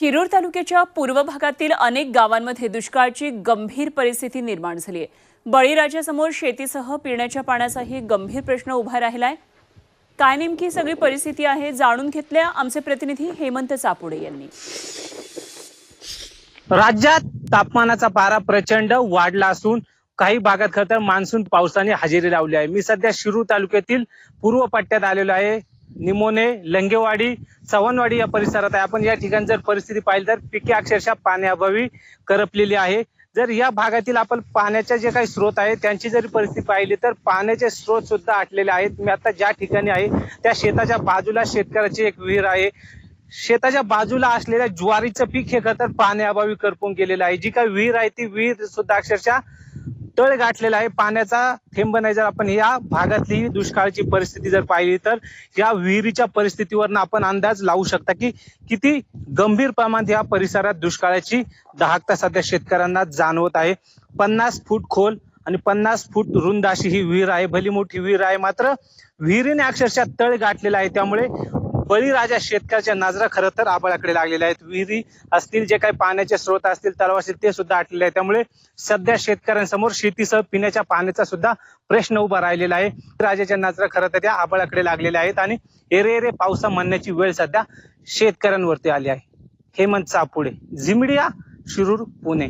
शिरूर तालुक्याच्या पूर्व भागातील अनेक गावांमध्ये दुष्काळाची गंभीर परिस्थिती निर्माण झाली आहे. बळीराजासमोर शेतीसह पिण्याच्या पाण्याचाही गंभीर प्रश्न उभा राहिलाय. काय नेमकी सगळी परिस्थिती आहे जाणून घेतल्या आमचे प्रतिनिधी हेमंत चापुडे यांनी. राज्यात तापमानाचा पारा प्रचंड वाढला असून काही भागात खरं तर मान्सून पावसाने हजेरी लावली आहे. मी सध्या शिरूर तालुक्यातील पूर्व पट्ट्यात आलेलो आहे. निमोने लंगेवाडी चव्हाणवाडी या परिसरात आहे. आपण या ठिकाणी जर परिस्थिती पाहिली तर पिके अक्षरशः पाण्याअभावी करपलेली आहे. जर या भागातील आपण पाण्याचे जे काही स्रोत आहेत त्यांची जरी परिस्थिती पाहिली तर पाण्याचे स्रोत सुद्धा आटलेले आहेत. मी आता ज्या ठिकाणी आहे त्या शेताच्या बाजूला शेतकऱ्याची एक विहीर आहे. शेताच्या बाजूला असलेल्या ज्वारीचं पीक हे खतर पाण्याअभावी करपून गेलेलं आहे. जी काही विहीर आहे ती विहीर सुद्धा अक्षरशः तळ गाठलेला आहे. पाण्याचा थेंब नाही जर आपण या भागातली दुष्काळाची परिस्थिती जर पाहिली तर या विहिरीच्या परिस्थितीवरनं आपण अंदाज लावू शकता की किती गंभीर प्रमाणात या परिसरात दुष्काळाची दहाकता सध्या शेतकऱ्यांना जाणवत आहे. पन्नास फूट खोल आणि पन्नास फूट रुंद अशी ही विहीर आहे. भली मोठी विहीर आहे. मात्र विहिरीने अक्षरशः तळ गाठलेला आहे. त्यामुळे बळीराजा शेतकऱ्याच्या नजरा खरं तर आबाळाकडे लागलेल्या आहेत. विहिरी असतील जे काही पाण्याचे स्रोत असतील तलाव असतील ते सुद्धा आटलेले आहेत. त्यामुळे सध्या शेतकऱ्यांसमोर शेतीसह पिण्याच्या पाण्याचा सुद्धा प्रश्न उभा राहिलेला आहे. राजाच्या नजरा खरं तर त्या आबाळाकडे लागलेल्या आहेत आणि एरे एरे पावसा म्हणण्याची वेळ सध्या शेतकऱ्यांवरती आली आहे. हेमंत चापुडे झिमिडिया शिरूर पुणे.